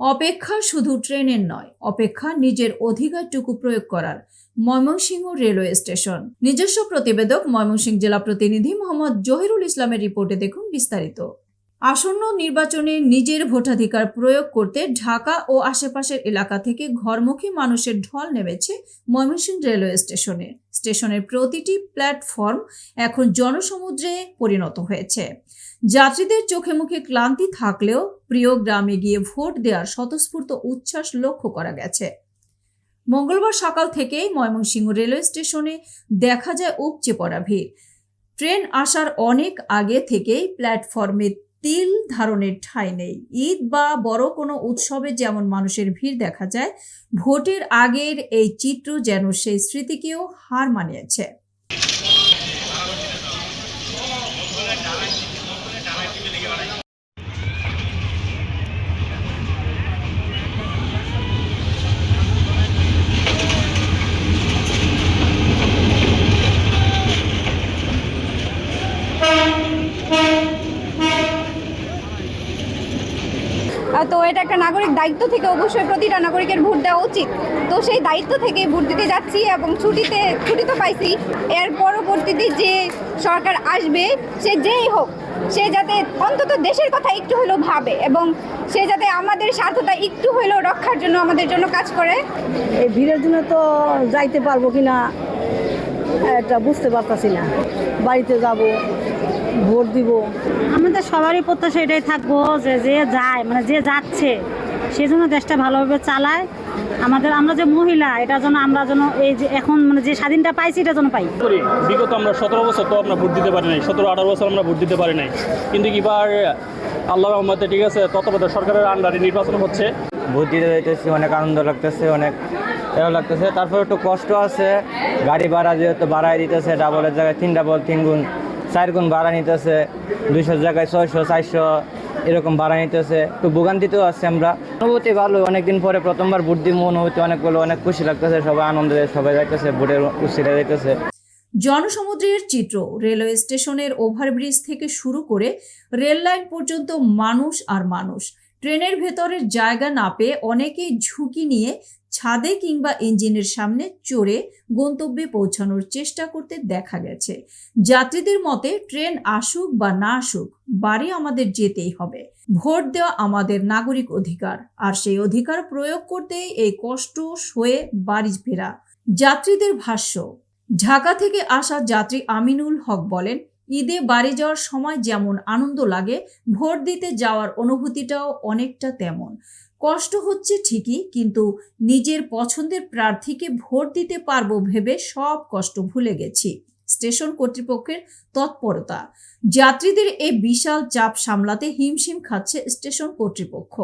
অপেক্ষা শুধু ট্রেনের নয়, অপেক্ষা নিজের অধিকারটুকু প্রয়োগ করার ময়মনসিংহ রেলওয়ে স্টেশন। নিজস্ব প্রতিবেদক ময়মনসিংহ জেলা প্রতিনিধি মোহাম্মদ জহিরুল ইসলামের রিপোর্টে দেখুন বিস্তারিত। আসন্ন নির্বাচনে নিজের ভোটাধিকার প্রয়োগ করতে ঢাকা ও আশেপাশের এলাকা থেকে ঘরমুখী মানুষের ঢল নেমেছে ময়মনসিংহ রেলওয়ে স্টেশনে। স্টেশনের প্রতিটি প্ল্যাটফর্ম এখন জনসমুদ্রে পরিণত হয়েছে। যাত্রীদের চোখে মুখে ক্লান্তি থাকলেও প্রিয় গ্রামে গিয়ে ভোট দেওয়ার স্বতঃস্ফূর্ত উচ্ছ্বাস লক্ষ্য করা গেছে। মঙ্গলবার সকাল থেকেই ময়মনসিংহ রেলওয়ে স্টেশনে দেখা যায় উপচে পড়া ভিড়। ট্রেন আসার অনেক আগে থেকেই প্ল্যাটফর্মে তিল ধারণের ঠাঁই নেই। ঈদ বা বড় কোনো উৎসবে যেমন মানুষের ভিড় দেখা যায়, ভোটের আগের এই চিত্র যেন সেই স্মৃতিকেও হার মানিয়েছে। তো এটা একটা নাগরিক দায়িত্ব থেকে অবশ্যই প্রতিটা নাগরিকের ভোট দেওয়া উচিত। তো সেই দায়িত্ব থেকে ভোট দিতে যাচ্ছি এবং ছুটিতে, ছুটি তো পাইছি। এর পরবর্তীতে যে সরকার আসবে, সে যেই হোক, সে যাতে অন্তত দেশের কথা একটু হলেও ভাবে এবং সে যাতে আমাদের স্বার্থটা একটু হলেও রক্ষার জন্য আমাদের জন্য কাজ করে। এই ভিড়ের জন্য তো যাইতে পারব কি না এটা বুঝতে পারতাছি না। বাড়িতে যাব। ভোট দিব। আমাদের সবারই প্রত্যাশা এটাই থাকব যে যে যায় মানে যে যাচ্ছে সে যেন দেশটা ভালোভাবে চালায়। আমাদের আমরা যে মহিলা এটা যেন আমরা যেন এই যে এখন মানে যে স্বাধীনটা পাইছি এটা যেন পাই। বিগত আমরা সতেরো বছর তো আমরা ভোট দিতে পারি নাই সতেরো আঠারো বছর আমরা ভোট দিতে পারি নাই। কিন্তু এবার আল্লাহ রহমতে ঠিক আছে তত্ত্বাবধায়ক সরকারের আন্ডারে নির্বাচন হচ্ছে। ভোট দিতে যাইতেছি অনেক আনন্দ লাগতেছে অনেক এও লাগতেছে। তারপর একটু কষ্ট আছে গাড়ি ভাড়া যেহেতু বাড়াই দিতেছে ডাবলের জায়গায় তিন ডাবল তিন গুণ চার গুণ ভাড়া নিতেছে দুইশোর জায়গায় ছয়শো, চারশো, এরকম ভাড়া নিতেছে। তো ভোগান্তিতেও আছে আমরা। অনুভূতি ভালো, অনেকদিন পরে প্রথমবার ভোট দিব, অনুভূতি অনেক ভালো, অনেক খুশি লাগতেছে, সবাই আনন্দ, সবাই যাইতেছে, ভোটের উৎসিটা যাইতেছে। জনসমুদ্রের চিত্র, রেলওয়ে স্টেশনের ওভারব্রিজ থেকে শুরু করে রেল লাইন পর্যন্ত মানুষ আর মানুষ। ট্রেনের ভেতরের জায়গা না পেয়ে অনেকেই ঝুঁকি নিয়ে ছাদে কিংবা ইঞ্জিনের সামনে চড়ে গন্তব্যে পৌঁছানোর চেষ্টা করতে দেখা গেছে। যাত্রীদের মতে, ট্রেন আসুক বা না আসুক, বাড়ি আমাদের যেতেই হবে। ভোট দেওয়া আমাদের নাগরিক অধিকার, আর সেই অধিকার প্রয়োগ করতেই এই কষ্ট সয়ে বাড়ি ফেরা। যাত্রীদের ভাষ্য, ঢাকা থেকে আসা যাত্রী আমিনুল হক বলেন, ঈদে বাড়ি যাওয়ার সময় যেমন আনন্দ লাগে, ভোট দিতে যাওয়ার অনুভূতিটাও অনেকটা তেমন। কষ্ট হচ্ছে ঠিকই, কিন্তু নিজের পছন্দের প্রার্থীকে ভোট দিতে পারব ভেবে সব কষ্ট ভুলে গেছি। স্টেশন কর্তৃপক্ষের তৎপরতা। যাত্রীদের এই বিশাল চাপ সামলাতে হিমশিম খাচ্ছে স্টেশন কর্তৃপক্ষ।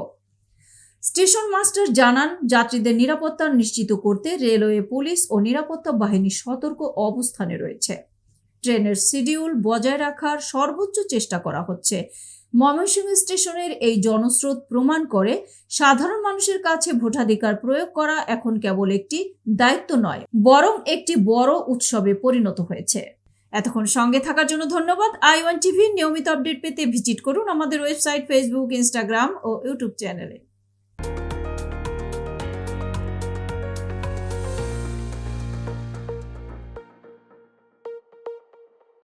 স্টেশন মাস্টার জানান, যাত্রীদের নিরাপত্তা নিশ্চিত করতে রেলওয়ে, পুলিশ ও নিরাপত্তা বাহিনী সতর্ক অবস্থানে রয়েছে। ট্রেনের শিডিউল বজায় রাখার সর্বোচ্চ চেষ্টা করা হচ্ছে। ময়মনসিংহ স্টেশনের এই জনস্রোত প্রমাণ করে সাধারণ মানুষের কাছে ভোটাধিকার প্রয়োগ করা এখন কেবল একটি দায়িত্ব নয়, বরং একটি বড় উৎসবে পরিণত হয়েছে। এতক্ষণ সঙ্গে থাকার জন্য ধন্যবাদ। আই ওয়ান টিভির নিয়মিত আপডেট পেতে ভিজিট করুন আমাদের ওয়েবসাইট, ফেসবুক, ইনস্টাগ্রাম ও ইউটিউব চ্যানেলে।